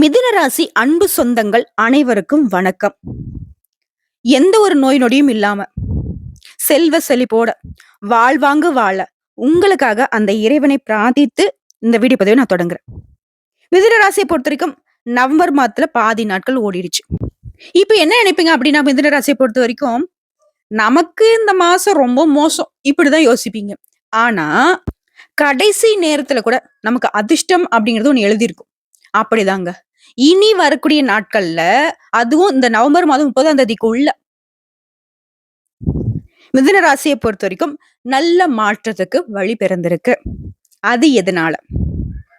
மிதுனராசி அன்பு சொந்தங்கள் அனைவருக்கும் வணக்கம். எந்த ஒரு நோய் நொடியும் இல்லாம செல்வ செழிப்போட வாழ்வாங்கு வாழ உங்களுக்காக அந்த இறைவனை பிரார்த்தித்து இந்த வீடியோ பதிவை நான் தொடங்குறேன். மிதுனராசியை பொறுத்த வரைக்கும் நவம்பர் மாதத்துல பாதி நாட்கள் ஓடிடுச்சு. இப்ப என்ன நினைப்பீங்க அப்படின்னா மிதுனராசியை பொறுத்த வரைக்கும் நமக்கு இந்த மாசம் ரொம்ப மோசம். இப்படிதான் யோசிப்பீங்க. ஆனா கடைசி நேரத்துல கூட நமக்கு அதிர்ஷ்டம் அப்படிங்கிறது ஒன்று எழுதியிருக்கும். அப்படிதாங்க. இனி வரக்கூடிய நாட்கள்ல அதுவும் இந்த நவம்பர் மாதம் முப்பதாம் தேதிக்குள்ள. மிதுன ராசியை பொறுத்த வரைக்கும் நல்ல மாற்றத்துக்கு வழி பிறந்திருக்கு. அது எதனால?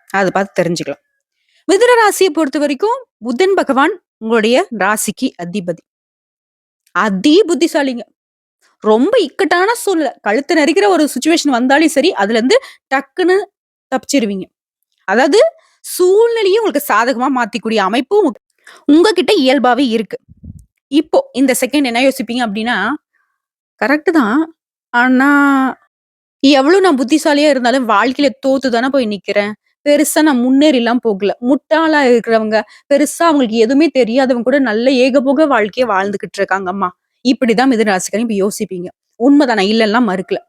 அதை பார்த்து தெரிஞ்சுக்கலாம். மிதுன ராசியை பொறுத்த வரைக்கும் புதன் பகவான் உங்களுடைய ராசிக்கு அதிபதி. அதி புத்திசாலிங்க. ரொம்ப இக்கட்டான சூழ்நிலை. கழுத்து நெறிக்கிற ஒரு சுச்சுவேஷன் வந்தாலும் சரி அதுல இருந்து டக்குன்னு தப்பிச்சிருவீங்க. அதாவது சூழ்நிலையும் உங்களுக்கு சாதகமா மாத்திக்கூடிய அமைப்பும் உங்ககிட்ட இயல்பாவே இருக்கு. இப்போ இந்த செகண்ட் என்ன யோசிப்பீங்க அப்படின்னா கரெக்ட் தான். ஆனா எவ்வளவு நான் புத்திசாலியா இருந்தாலும் வாழ்க்கையில தோத்து தானே போய் நிக்கிறேன். பெருசா நான் முன்னேறிலாம் போகல. முட்டாளா இருக்கிறவங்க பெருசா அவங்களுக்கு எதுவுமே தெரியாதவங்க கூட நல்ல ஏகபோக வாழ்க்கையை வாழ்ந்துகிட்டு இருக்காங்கம்மா இப்படிதான் மிதுன ராசிக்காரன் இப்ப யோசிப்பீங்க. உண்மைதானா? இல்லைன்னா மறுக்கல.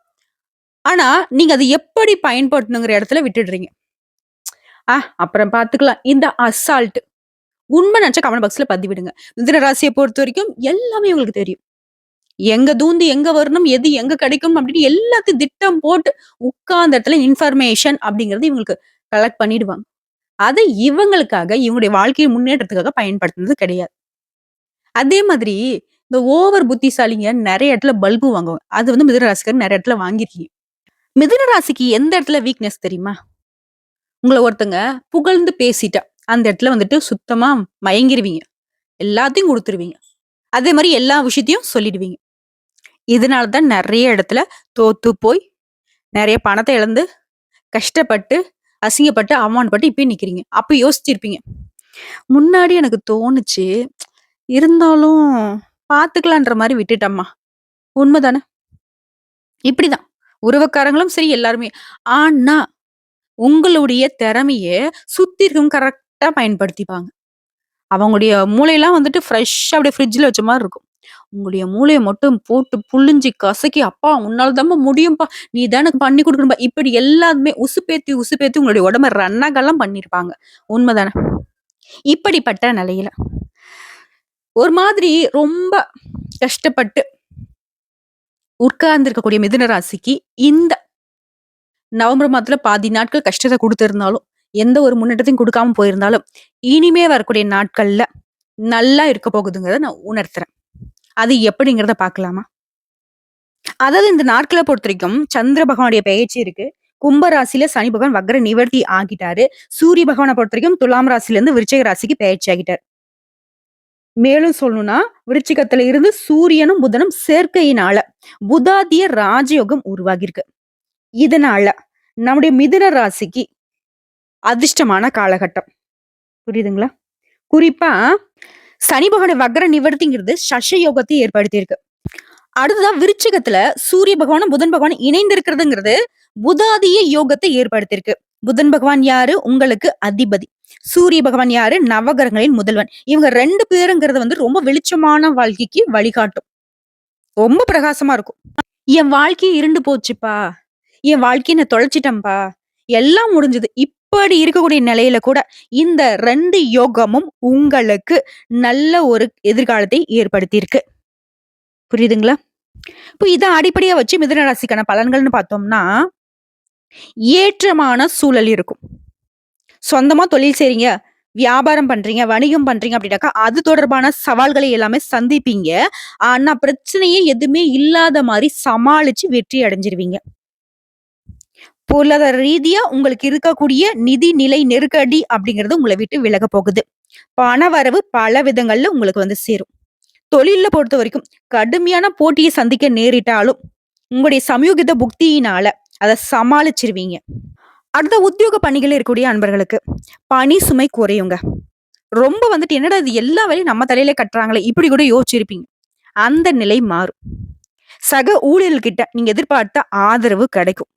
ஆனா நீங்க அதை எப்படி பயன்படுத்தணுங்கிற இடத்துல விட்டுடுறீங்க. ஆ அப்புறம் பார்த்துக்கலாம். இந்த அசால்ட் உண்மை நினச்சா கமெண்ட் பாக்ஸில் பதிவிடுங்க. மிதன ராசியை பொறுத்த வரைக்கும் எல்லாமே உங்களுக்கு தெரியும். எங்க தூந்து எங்க வரணும் எது எங்க கிடைக்கும் அப்படின்னு எல்லாத்தையும் திட்டம் போட்டு உட்கார்ந்த இடத்துல இன்ஃபர்மேஷன் அப்படிங்கறது இவங்களுக்கு கலெக்ட் பண்ணிடுவாங்க. அதை இவங்களுக்காக இவங்களுடைய வாழ்க்கை முன்னேற்றத்துக்காக பயன்படுத்துனது கிடையாது. அதே மாதிரி இந்த ஓவர் புத்திசாலிங்க நிறைய இடத்துல பல்பு வாங்குவாங்க. அது வந்து மிதுன நிறைய இடத்துல வாங்கிருக்கீங்க. மிதுன ராசிக்கு எந்த இடத்துல வீக்னஸ் தெரியுமா? உங்களை ஒருத்தங்க புகழ்ந்து பேசிட்டா, அந்த இடத்துல வந்துட்டு சுத்தமா மயங்கிருவீங்க. எல்லாத்தையும் கொடுத்துருவீங்க அதே மாதிரி எல்லா விஷயத்தையும் சொல்லிடுவீங்க. இதனால தான் நிறைய இடத்துல தோத்து போய், நிறைய பணத்தை இழந்து, கஷ்டப்பட்டு, அசிங்கப்பட்டு, அவமானப்பட்டு இப்பயும் நிக்கிறீங்க. அப்ப யோசிச்சிருப்பீங்க. முன்னாடி எனக்கு தோணுச்சு. இருந்தாலும் பாத்துக்கலான்ற மாதிரி விட்டுட்டம்மா. உண்மைதானே இப்படிதான். உறவுக்காரங்களும் சரி எல்லாருமே. ஆனா உங்களுடைய திறமைய சுத்தி இருக்கும் கரெக்ட்டா பயன்படுத்திப்பாங்க. அவங்களுடைய மூளையெல்லாம் வந்துட்டு ஃப்ரெஷ்ஷாக அப்படியே ஃப்ரிட்ஜில் வச்ச மாதிரி இருக்கும். உங்களுடைய மூளையை மட்டும் போட்டு புழிஞ்சு கசக்கி, "அப்பா உன்னால தாம்மா முடியும்ப்பா நீ தானே பண்ணி கொடுக்கணும்பா இப்படி எல்லாருமே உசுப்பேத்தி, உசுப்பேத்தி உங்களுடைய உடம்ப ரன்னகலம் பண்ணியிருப்பாங்க. உண்மைதானே இப்படிப்பட்ட நிலையில ஒரு மாதிரி ரொம்ப கஷ்டப்பட்டு உட்கார்ந்திருக்கக்கூடிய மிதுன ராசிக்கு இந்த நவம்பர் மாதத்துல பாதி நாட்கள் கஷ்டத்தை கொடுத்திருந்தாலும் எந்த ஒரு முன்னேற்றத்தையும் கொடுக்காம போயிருந்தாலும், இனிமே வரக்கூடிய நாட்கள்ல நல்லா இருக்க போகுதுங்கிறத நான் உணர்த்துறேன். அது எப்படிங்கிறத பார்க்கலாமா? அதாவது இந்த நாட்களை பொறுத்த வரைக்கும் சந்திர பகவானுடைய பெயர்ச்சி இருக்கு. கும்பராசியில சனி பகவான் வக்ர நிவர்த்தி ஆகிட்டாரு. சூரிய பகவான பொறுத்தவரைக்கும் துலாம் ராசில இருந்து விருச்சிக ராசிக்கு பெயர்ச்சி ஆகிட்டார். மேலும் சொல்லணும்னா, விருச்சிகத்துல இருந்து சூரியனும், புதனும் சேர்க்கையினால புதாதிய ராஜயோகம் உருவாகியிருக்கு. இதனால நம்முடைய மிதுன ராசிக்கு அதிர்ஷ்டமான காலகட்டம். புரியுதுங்களா? குறிப்பா சனி பகவான வக்ர நிவர்த்திங்கிறது சஷ யோகத்தை ஏற்படுத்தியிருக்கு. அடுத்ததா விருச்சிகத்துல சூரிய பகவானும், புதன் பகவான் இணைந்து இருக்கிறதுங்கிறது புதாதிய யோகத்தை ஏற்படுத்தியிருக்கு. புதன் பகவான் யாரு? உங்களுக்கு அதிபதி. சூரிய பகவான் யாரு? நவகிரகங்களின் முதல்வன். இவங்க ரெண்டு பேருங்கிறது வந்து ரொம்ப வெளிச்சமான வாழ்க்கைக்கு வழிகாட்டும். ரொம்ப பிரகாசமா இருக்கும். என் வாழ்க்கையே இருண்டு போச்சுப்பா. என் வாழ்க்கையை நான் தொலைச்சிட்டேன்பா எல்லாம் முடிஞ்சது. இப்படி இருக்கக்கூடிய நிலையில கூட இந்த ரெண்டு யோகமும் உங்களுக்கு நல்ல ஒரு எதிர்காலத்தை ஏற்படுத்தியிருக்கு. புரியுதுங்களா? இப்போ இதை அடிப்படையா வச்சு மிதனராசிக்கான பலன்கள்னு பார்த்தோம்னா, ஏற்றமான சூழல் இருக்கும். சொந்தமா தொழில் செய்றீங்க, வியாபாரம் பண்றீங்க, வணிகம் பண்றீங்க அப்படின்னாக்கா, அது தொடர்பான சவால்களை எல்லாமே சந்திப்பீங்க. ஆனா பிரச்சனையே எதுவுமே இல்லாத மாதிரி சமாளிச்சு வெற்றி அடைஞ்சிருவீங்க. பொருளாதார ரீதியா உங்களுக்கு இருக்கக்கூடிய நிதி நிலை நெருக்கடி அப்படிங்கிறது உங்களை விட்டு விலக போகுது. பண வரவு பல விதங்கள்ல உங்களுக்கு வந்து சேரும். தொழிலில் பொறுத்த வரைக்கும் கடுமையான போட்டியை சந்திக்க நேரிட்டாலும், உங்களுடைய சமயோகித புக்தியினால அதை சமாளிச்சிருவீங்க. அடுத்த உத்தியோக பணிகள் இருக்கக்கூடிய அன்பர்களுக்கு பணி சுமை குறையுங்க. ரொம்ப வந்துட்டு என்னடா இது எல்லா வேலையும் நம்ம தலையில கட்டுறாங்களே! இப்படி கூட யோசிச்சிருப்பீங்க. அந்த நிலை மாறும். சக ஊழியர்கள்கிட்ட நீங்க எதிர்பார்த்த ஆதரவு கிடைக்கும்.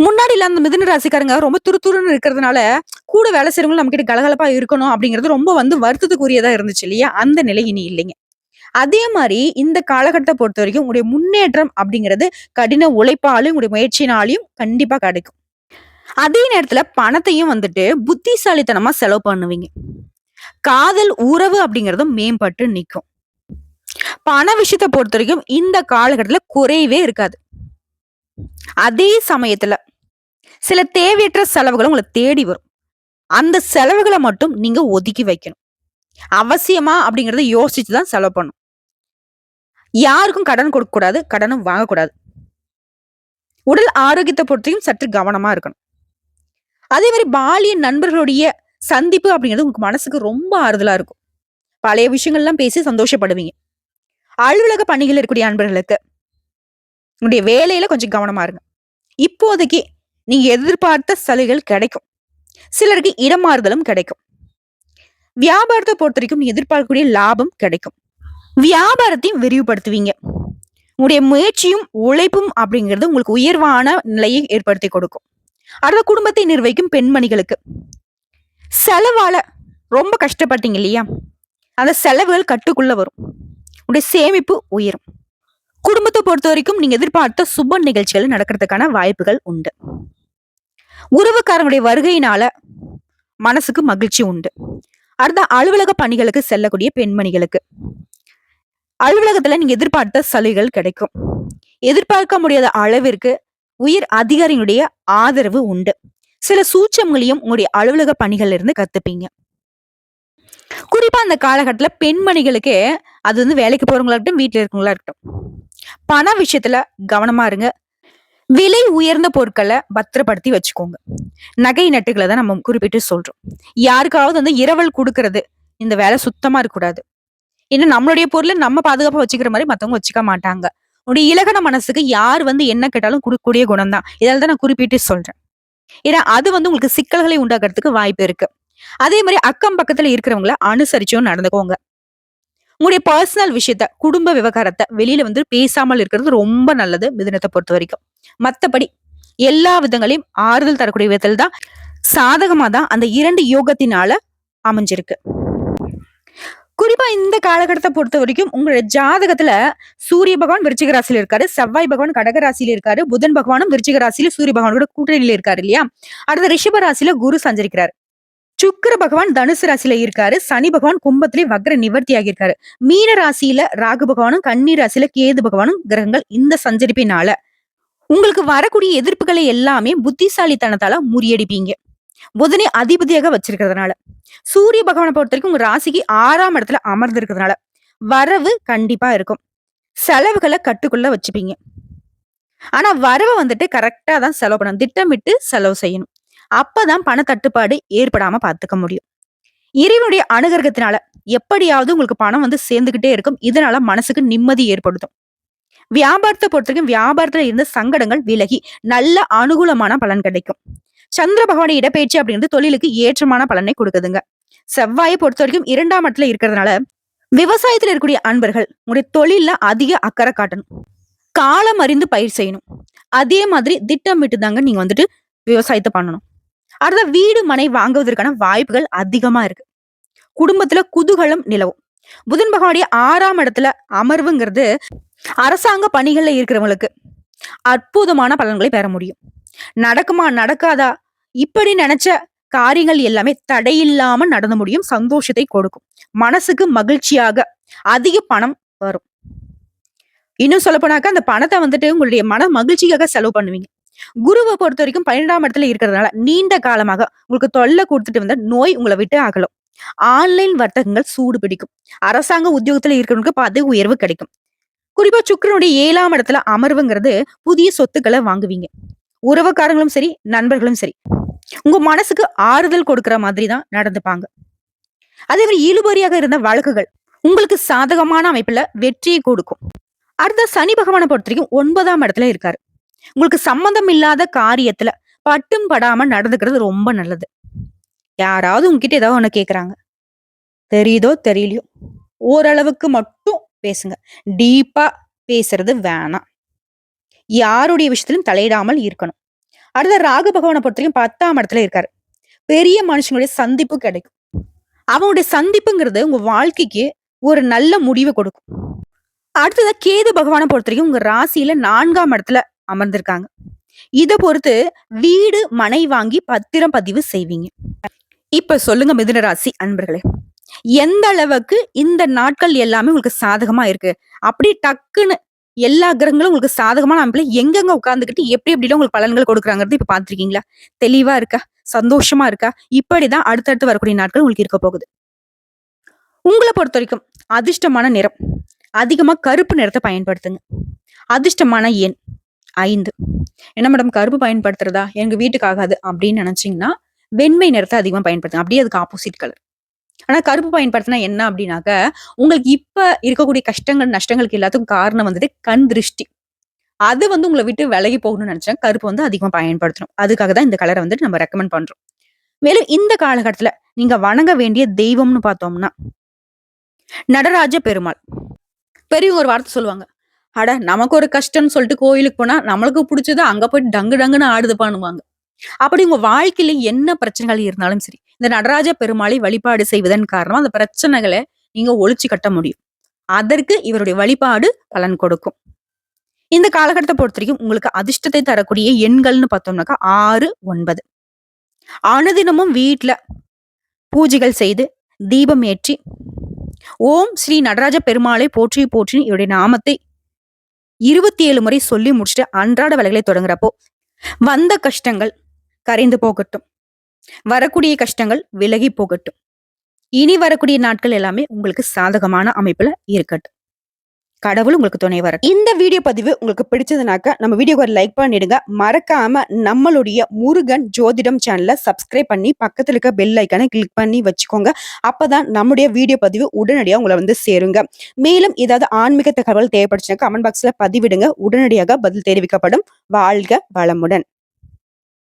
முன்னாடி இல்ல அந்த மிதுன ராசிக்காரங்க ரொம்ப துருதுருன்னு இருக்கிறதுனால கூட வேலை செய்யறவங்களும் நம்ம கிட்ட கலகலப்பா இருக்கணும் அப்படிங்கிறது ரொம்ப வந்து வருத்தத்துக்குரியதா இருந்துச்சு இல்லையா? அந்த நிலை இனி இல்லைங்க. அதே மாதிரி இந்த காலகட்டத்தை பொறுத்த வரைக்கும் உங்களுடைய முன்னேற்றம் அப்படிங்கிறது கடின உழைப்பாலும் உங்களுடைய முயற்சினாலையும் கண்டிப்பா கிடைக்கும். அதே நேரத்துல பணத்தையும் வந்துட்டு புத்திசாலித்தனமா செலவு பண்ணுவீங்க. காதல் உறவு அப்படிங்கறதும் மேம்பட்டு நிற்கும் பண விஷயத்தை பொறுத்த வரைக்கும் இந்த காலகட்டத்துல குறையவே இருக்காது. அதே சமயத்துல சில தேவையற்ற செலவுகள் உங்களை தேடி வரும். அந்த செலவுகளை மட்டும் நீங்க ஒதுக்கி வைக்கணும். அவசியமா அப்படிங்கறத யோசிச்சு தான் செலவு பண்ணும் யாருக்கும் கடன் கொடுக்க கூடாது கடனும் வாங்கக்கூடாது உடல் ஆரோக்கியத்தை பொறுத்தையும் சற்று கவனமா இருக்கணும். அதே மாதிரி பாலிய நண்பர்களுடைய சந்திப்பு அப்படிங்கிறது உங்களுக்கு மனசுக்கு ரொம்ப ஆறுதலா இருக்கும். பழைய விஷயங்கள்லாம் பேசி சந்தோஷப்படுவீங்க. அலுவலக பணிகள் இருக்கக்கூடிய நண்பர்களுக்கு. உங்களுடைய வேலையில கொஞ்சம் கவனமா இருங்க. இப்போதைக்கு நீங்க எதிர்பார்த்த சலுகைகள் கிடைக்கும். சிலருக்கு இடமாறுதலும் கிடைக்கும். வியாபாரத்தை பொறுத்த வரைக்கும் நீங்க எதிர்பார்க்கக்கூடிய லாபம் கிடைக்கும். வியாபாரத்தையும் விரிவுபடுத்துவீங்க. உங்களுடைய முயற்சியும் உழைப்பும் அப்படிங்கிறது உங்களுக்கு உயர்வான நிலையை ஏற்படுத்தி கொடுக்கும். அடுத்த குடும்பத்தை நிர்வகிக்கும் பெண்மணிகளுக்கு. செலவால ரொம்ப கஷ்டப்பட்டீங்க இல்லையா? அந்த செலவுகள் கட்டுக்குள்ள வரும். உடைய சேமிப்பு உயரும். குடும்பத்தை பொறுத்த வரைக்கும் நீங்க எதிர்பார்த்த சுப நிகழ்ச்சிகள் நடக்கிறதுக்கான வாய்ப்புகள் உண்டு. உறவுக்காரங்களுடைய வருகையினால மனசுக்கு மகிழ்ச்சி உண்டு. அடுத்த அலுவலக பணிகளுக்கு செல்லக்கூடிய பெண்மணிகளுக்கு. அலுவலகத்துல நீங்க எதிர்பார்த்த சலுகைகள் கிடைக்கும். எதிர்பார்க்க முடியாத அளவிற்கு உயர் அதிகாரிகளுடைய ஆதரவு உண்டு. சில சூச்சங்களையும் உங்களுடைய அலுவலக பணிகள்ல இருந்து கத்துப்பீங்க. குறிப்பா அந்த காலகட்டத்துல பெண்மணிகளுக்கு அது வந்து வேலைக்கு போறவங்களா இருக்கட்டும் வீட்டுல இருக்கவங்களா இருக்கட்டும். பண விஷயத்துல கவனமா இருங்க. விலை உயர்ந்த பொருட்களை பத்திரப்படுத்தி வச்சுக்கோங்க. நகை நட்டுகளை தான் நம்ம குறிப்பிட்டு சொல்றோம். யாருக்காவது வந்து இரவல் கொடுக்கறது இந்த வேலை சுத்தமா இருக்கக்கூடாது. இன்னும் நம்மளுடைய பொருளை நம்ம பாதுகாப்பா வச்சுக்கிற மாதிரி மத்தவங்க வச்சுக்க மாட்டாங்க. உடைய இலகன மனசுக்கு யார் வந்து என்ன கேட்டாலும் கொடுக்கக்கூடிய குணம் தான். இதால தான் நான் குறிப்பிட்டு சொல்றேன். ஏன்னா அது வந்து உங்களுக்கு சிக்கல்களை உண்டாக்குறதுக்கு வாய்ப்பு இருக்கு. அதே மாதிரி அக்கம் பக்கத்துல இருக்கிறவங்கள அனுசரிச்சும் நடந்துக்கோங்க. உங்களுடைய பர்சனல் விஷயத்த குடும்ப விவகாரத்தை வெளியில வந்து பேசாமல் இருக்கிறது ரொம்ப நல்லது மிதனத்தை பொறுத்த வரைக்கும். மத்தபடி எல்லா விதங்களையும் ஆறுதல் தரக்கூடிய விதத்தில் தான் சாதகமாக தான் அந்த இரண்டு யோகத்தினால அமைஞ்சிருக்கு. குறிப்பா இந்த காலகட்டத்தை பொறுத்த வரைக்கும் உங்களோட ஜாதகத்துல சூரிய பகவான் விருச்சிக ராசியில இருக்காரு செவ்வாய் பகவான் கடக ராசியில இருக்காரு புதன் பகவானும் விருச்சிக ராசியில சூரிய பகவானோட கூட்டணியில இருக்காரு இல்லையா? அடுத்த ரிஷப ராசியில குரு சஞ்சரிக்கிறார். சுக்கர பகவான் தனுசு ராசியில இருக்காரு. சனி பகவான் கும்பத்திலே வக்ர நிவர்த்தி ஆகியிருக்காரு மீன ராசியில ராகு பகவானும் கன்னி ராசியில கேது பகவானும் கிரகங்கள் இந்த சஞ்சரிப்பினால உங்களுக்கு வரக்கூடிய எதிர்ப்புகளை எல்லாமே புத்திசாலித்தனத்தால முறியடிப்பீங்க. புதனை அதிபதியாக வச்சிருக்கிறதுனால. சூரிய பகவானை பொறுத்த வரைக்கும் உங்க ராசிக்கு ஆறாம் இடத்துல அமர்ந்திருக்கிறதுனால வரவு கண்டிப்பா இருக்கும். செலவுகளை கட்டுக்குள்ள வச்சுப்பீங்க. ஆனா வரவை வந்துட்டு கரெக்டா தான் செலவு பண்ணணும். திட்டமிட்டு செலவு செய்யணும். அப்பதான் பண தட்டுப்பாடு ஏற்படாம பாத்துக்க முடியும். இறைவனுடைய அனுகிரகத்தினால எப்படியாவது உங்களுக்கு பணம் வந்து சேர்ந்துகிட்டே இருக்கும். இதனால மனசுக்கு நிம்மதி ஏற்படுத்தும். வியாபாரத்தை பொறுத்த வரைக்கும் வியாபாரத்துல இருந்த சங்கடங்கள் விலகி நல்ல அனுகூலமான பலன் கிடைக்கும். சந்திர பகவான இடப்பெயர்ச்சி அப்படிங்கிறது தொழிலுக்கு ஏற்றமான பலனை கொடுக்குதுங்க. செவ்வாயை பொறுத்த வரைக்கும் இரண்டாம் இடத்துல இருக்கிறதுனால விவசாயத்துல இருக்கக்கூடிய அன்பர்கள் உங்களுடைய தொழில அதிக அக்கறை காட்டணும். காலம் அறிந்து பயிர் செய்யணும். அதே மாதிரி திட்டமிட்டு தாங்க நீங்க வந்துட்டு விவசாயத்தை பண்ணணும். அடுத்த வீடு மனை வாங்குவதற்கான வாய்ப்புகள் அதிகமா இருக்கு. குடும்பத்துல குதூகலம் நிலவும். புதன் பகவானுடைய ஆறாம் இடத்துல அமர்வுங்கிறது அரசாங்க பணிகள்ல இருக்கிறவங்களுக்கு அற்புதமான பலன்களை பெற முடியும். நடக்குமா நடக்காதா? இப்படி நினைச்ச காரியங்கள் எல்லாமே தடையில்லாம நடந்து முடியும். சந்தோஷத்தை கொடுக்கும். மனசுக்கு மகிழ்ச்சியாக அதிக பணம் வரும். இன்னும் சொல்ல போனாக்கா அந்த பணத்தை வந்துட்டு உங்களுடைய மன மகிழ்ச்சிக்காக செலவு பண்ணுவீங்க. குருவை பொறுத்த வரைக்கும் பன்னெண்டாம் இடத்துல இருக்கிறதுனால நீண்ட காலமாக உங்களுக்கு தொல்லை கொடுத்துட்டு வந்த நோய் உங்களை விட்டு அகலும் ஆன்லைன் வர்த்தகங்கள் சூடு பிடிக்கும். அரசாங்க உத்தியோகத்துல இருக்கிறவங்களுக்கு பதவி உயர்வு கிடைக்கும். குறிப்பா சுக்கரனுடைய ஏழாம் இடத்துல அமர்வுங்கிறது புதிய சொத்துக்களை வாங்குவீங்க. உறவுக்காரங்களும் சரி நண்பர்களும் சரி உங்க மனசுக்கு ஆறுதல் கொடுக்கிற மாதிரி தான் நடந்துப்பாங்க. அதே மாதிரி இழுபறியாக இருந்த வழக்குகள் உங்களுக்கு சாதகமான அமைப்புல வெற்றியை கொடுக்கும். அடுத்த சனி பகவானை பொறுத்த வரைக்கும் ஒன்பதாம் இடத்துல இருக்காரு. உங்களுக்கு சம்மந்தம் இல்லாத காரியத்துல பட்டும் படாம நடந்துக்கிறது ரொம்ப நல்லது. யாராவது உங்ககிட்ட ஏதாவது ஒண்ணு கேக்குறாங்க. தெரியுதோ தெரியலையோ ஓரளவுக்கு மட்டும் பேசுங்க. டீப்பா பேசுறது வேணாம். யாருடைய விஷயத்திலும் தலையிடாமல் இருக்கணும். அடுத்த ராகு பகவானை பொறுத்த வரைக்கும் பத்தாம் இடத்துல இருக்காரு. பெரிய மனுஷங்களுடைய சந்திப்பு கிடைக்கும். அவனுடைய சந்திப்புங்கிறது உங்க வாழ்க்கைக்கு ஒரு நல்ல முடிவை கொடுக்கும். அடுத்ததா கேது பகவானை பொறுத்த வரைக்கும் உங்க ராசியில நான்காம் இடத்துல அமர்ந்திருக்காங்க. இதை பொறுத்து வீடு மனை வாங்கி பத்திரம் பதிவு செய்வீங்க. இப்ப சொல்லுங்க மிதுனராசி அன்பர்களே. எந்த அளவுக்கு இந்த நாட்கள் எல்லாமே உங்களுக்கு சாதகமா இருக்கு? அப்படி டக்குன்னு எல்லா கிரகங்களும் உங்களுக்கு சாதகமான அமைப்புல எங்கெங்க உட்காந்துக்கிட்டு எப்படி எப்படிலாம் உங்களுக்கு பலன்கள் கொடுக்குறாங்கிறது இப்ப பாத்திருக்கீங்களா தெளிவா இருக்கா? சந்தோஷமா இருக்கா? இப்படிதான் அடுத்தடுத்து வரக்கூடிய நாட்கள் உங்களுக்கு இருக்க போகுது. உங்களை பொறுத்த வரைக்கும் அதிர்ஷ்டமான நிறம். அதிகமா கருப்பு நிறத்தை பயன்படுத்துங்க. அதிர்ஷ்டமான எண். ஐந்து. என்ன மேடம் கருப்பு பயன்படுத்துறதா? எங்க வீட்டுக்கு ஆகாது அப்படின்னு நினைச்சீங்கன்னா வெண்மை நிறத்தை அதிகமா பயன்படுத்துங்க. அப்படியே அதுக்கு ஆப்போசிட் கலர் ஆனா கருப்பு பயன்படுத்தினா என்ன அப்படின்னாக்க உங்களுக்கு இப்ப இருக்கக்கூடிய கஷ்டங்கள் நஷ்டங்களுக்கு எல்லாத்துக்கும் காரணம் வந்துட்டு கண் திருஷ்டி. அது வந்து உங்களை விட்டு விலகி போகணும்னு நினைச்சேன் கருப்பு வந்து அதிகமா பயன்படுத்தணும். அதுக்காக தான் இந்த கலரை வந்துட்டு நம்ம ரெக்கமெண்ட் பண்றோம். மேலும் இந்த காலகட்டத்துல நீங்க வணங்க வேண்டிய தெய்வம்னு பார்த்தோம்னா நடராஜ பெருமாள். பெரியவங்க ஒரு வார்த்தை சொல்லுவாங்க அட நமக்கு ஒரு கஷ்டம்னு சொல்லிட்டு கோயிலுக்கு போனா நம்மளுக்கு பிடிச்சது அங்க போய் டங்கு டங்குன்னு ஆடுது பண்ணுவாங்க அப்படி உங்க வாழ்க்கையில என்ன பிரச்சனைகள் இருந்தாலும் சரி இந்த நடராஜ பெருமாளை வழிபாடு செய்வதன் காரணமா அந்த பிரச்சனைகளை நீங்க ஒழிச்சு கட்ட முடியும். அதற்கு இவருடைய வழிபாடு பலன் கொடுக்கும். இந்த காலகட்டத்தை பொறுத்த வரைக்கும் உங்களுக்கு அதிர்ஷ்டத்தை தரக்கூடிய எண்கள்னு பார்த்தோம்னாக்கா ஆறு ஒன்பது. அனுதினமும் வீட்டில் பூஜைகள் செய்து தீபம் ஏற்றி ஓம் ஸ்ரீ நடராஜ பெருமாளை போற்றி போற்றி இவருடைய நாமத்தை இருபத்தி ஏழு முறை சொல்லி முடிச்சுட்டு அன்றாட வேலைகளை தொடங்குறப்போ வந்த கஷ்டங்கள் கரைந்து போகட்டும். வரக்கூடிய கஷ்டங்கள் விலகி போகட்டும். இனி வரக்கூடிய நாட்கள் எல்லாமே உங்களுக்கு சாதகமான அமைப்புல இருக்கட்டும். கடவுள் உங்களுக்கு துணை வர இந்த வீடியோ பதிவு உங்களுக்கு பிடிச்சதுனாக்க நம்ம வீடியோக்கு ஒரு லைக் பண்ணிடுங்க. மறக்காம நம்மளுடைய முருகன் ஜோதிடம் சேனலை சப்ஸ்கிரைப் பண்ணி பக்கத்தில் இருக்க பெல் ஐக்கானை கிளிக் பண்ணி வச்சுக்கோங்க. அப்பதான் நம்முடைய வீடியோ பதிவு உடனடியாக உங்களை வந்து சேருங்க. மேலும் ஏதாவது ஆன்மீக தகவல் தேவைப்படுச்சுன்னா கமெண்ட் பாக்ஸ்ல பதிவிடுங்க. உடனடியாக பதில் தெரிவிக்கப்படும். வாழ்க வளமுடன்.